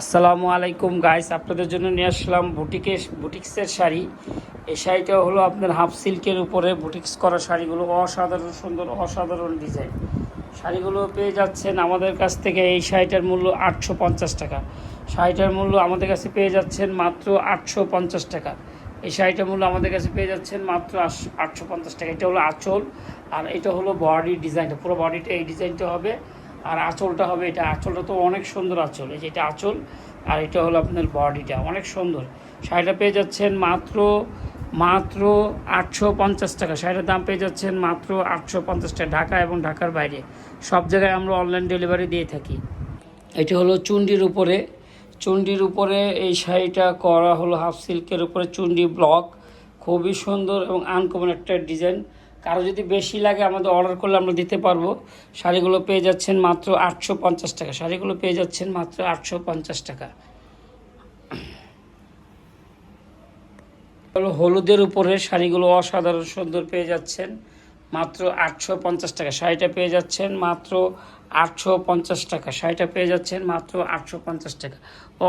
আসসালামু আলাইকুম গাইস আপনাদের জন্য নিয়ে আসলাম বুটিকের, বুটিক্সের শাড়ি। এই শাড়িটা হলো আপনার হাফ সিল্কের উপরে বুটিক্স করা শাড়িগুলো, অসাধারণ, সুন্দর, অসাধারণ ডিজাইন শাড়িগুলো পেয়ে যাচ্ছেন আমাদের কাছ থেকে এই শাড়িটার মূল্য আটশো পঞ্চাশ টাকা। শাড়িটার মূল্য আমাদের কাছে পেয়ে যাচ্ছেন মাত্র আটশো পঞ্চাশ টাকা। এই শাড়িটার মূল্য আমাদের কাছে পেয়ে যাচ্ছেন মাত্র আটশো পঞ্চাশ টাকা। এটা হলো আঁচল, আর এটা হলো বডি ডিজাইনটা পুরো বডিটা এই ডিজাইনটা হবে। আর আঁচলটা হবে এটা। আঁচলটা তো অনেক সুন্দর আঁচল। এই যে এটা আঁচল, আর এটা হলো আপনার বডিটা। অনেক সুন্দর। শাড়িটা পেয়ে যাচ্ছেন মাত্র মাত্র আটশো পঞ্চাশ টাকা। শাড়িটার দাম পেয়ে যাচ্ছেন মাত্র আটশো পঞ্চাশ টাকা ঢাকা এবং ঢাকার বাইরে। সব জায়গায় আমরা অনলাইন ডেলিভারি দিয়ে থাকি। এটি হলো চুন্ডির উপরে। চুন্ডির উপরে এই শাড়িটা করা হলো হাফ সিল্কের উপরে। চুন্ডি ব্লক খুবই সুন্দর এবং আনকমন একটা ডিজাইন কারও যদি বেশি লাগে, আমাদের অর্ডার করলে আমরা দিতে পারব। শাড়িগুলো পেয়ে যাচ্ছেন মাত্র আটশো পঞ্চাশ টাকা। শাড়িগুলো পেয়ে যাচ্ছেন মাত্র আটশো পঞ্চাশ টাকা। হলুদের উপরে শাড়িগুলো অসাধারণ সুন্দর পেয়ে যাচ্ছেন মাত্র আটশো পঞ্চাশ টাকা। শাড়িটা পেয়ে যাচ্ছেন মাত্র আটশো পঞ্চাশ টাকা। শাড়িটা পেয়ে যাচ্ছেন মাত্র আটশো পঞ্চাশ টাকা।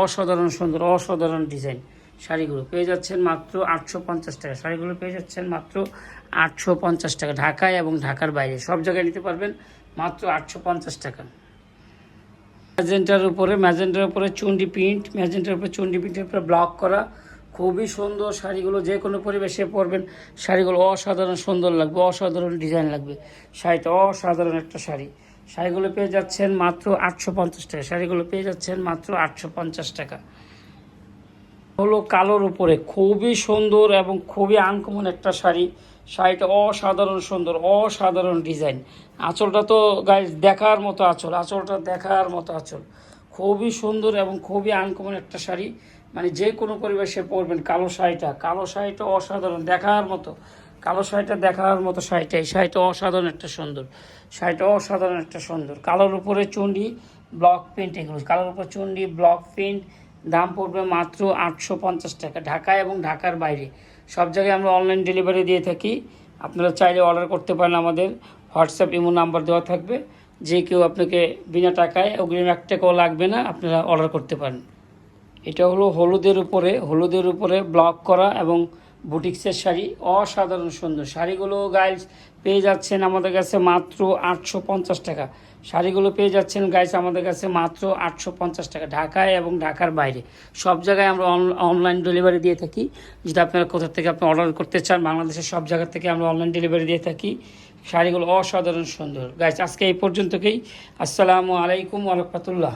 অসাধারণ সুন্দর, অসাধারণ ডিজাইন। শাড়িগুলো পেয়ে যাচ্ছেন মাত্র আটশো পঞ্চাশ টাকা। শাড়িগুলো পেয়ে যাচ্ছেন মাত্র আটশো পঞ্চাশ টাকা ঢাকায় এবং ঢাকার বাইরে। সব জায়গায় নিতে পারবেন মাত্র আটশো পঞ্চাশ টাকা। ম্যাজেন্টার উপরে ম্যাজেন্টার উপরে চুন্ডি প্রিন্ট, ম্যাজেন্টার উপরে চুন্ডি প্রিন্টের উপরে ব্লক করা। খুবই সুন্দর শাড়িগুলো যে কোনো পরিবেশে পরবেন। শাড়িগুলো অসাধারণ সুন্দর লাগবে, অসাধারণ ডিজাইন লাগবে। শাড়িটা অসাধারণ একটা শাড়ি। শাড়িগুলো পেয়ে যাচ্ছেন মাত্র আটশো পঞ্চাশ টাকা। শাড়িগুলো পেয়ে যাচ্ছেন মাত্র আটশো পঞ্চাশ টাকা। হলো কালোর উপরে। খুবই সুন্দর এবং খুবই আনকমন একটা শাড়ি। শাড়িটা অসাধারণ সুন্দর, অসাধারণ ডিজাইন। আঁচলটা তো গায়ে দেখার মতো আঁচল, আঁচলটা দেখার মতো আঁচল। খুবই সুন্দর এবং খুবই আনকমন একটা শাড়ি। মানে যে কোনো পরিবেশে পরবেন কালো শাড়িটা। কালো শাড়িটা অসাধারণ, দেখার মতো। কালো শাড়িটা দেখার মতো শাড়িটা, এই শাড়িটা অসাধারণ একটা সুন্দর। শাড়িটা অসাধারণ একটা সুন্দর। কালোর উপরে চুন্ডি ব্লক প্রিন্ট এগুলো। কালোর উপর চুন্ডি ব্লক প্রিন্ট দাম পড়বে মাত্র আটশো পঞ্চাশ টাকা। ঢাকা এবং ঢাকার বাইরে। সব জায়গায় আমরা অনলাইন ডেলিভারি দিয়ে থাকি। আপনারা চাইলে অর্ডার করতে পারেন আমাদের। হোয়াটসঅ্যাপ ইমো নাম্বার দেওয়া থাকবে। যে কেউ আপনাকে বিনা টাকায় অগ্রিম এক টাকাও লাগবে না, আপনারা অর্ডার করতে পারেন। এটা হলো হলুদের উপরে হলুদের উপরে ব্লক করা এবং বুটিক্সের শাড়ি, অসাধারণ সুন্দর। শাড়িগুলো গাইজ পেয়ে যাচ্ছেন আমাদের কাছে মাত্র আটশো পঞ্চাশ টাকা। শাড়িগুলো পেয়ে যাচ্ছেন গাইজ আমাদের কাছে মাত্র আটশো পঞ্চাশ টাকা ঢাকায় এবং ঢাকার বাইরে। সব জায়গায় আমরা অনলাইন ডেলিভারি দিয়ে থাকি। যদি আপনারা কোথা থেকে আপনি অর্ডার করতে চান, বাংলাদেশের সব জায়গা থেকে আমরা অনলাইন ডেলিভারি দিয়ে থাকি। শাড়িগুলো অসাধারণ সুন্দর। গাইজ আজকে এই পর্যন্তকেই। আসসালামু আলাইকুম রহমতুল্লাহ।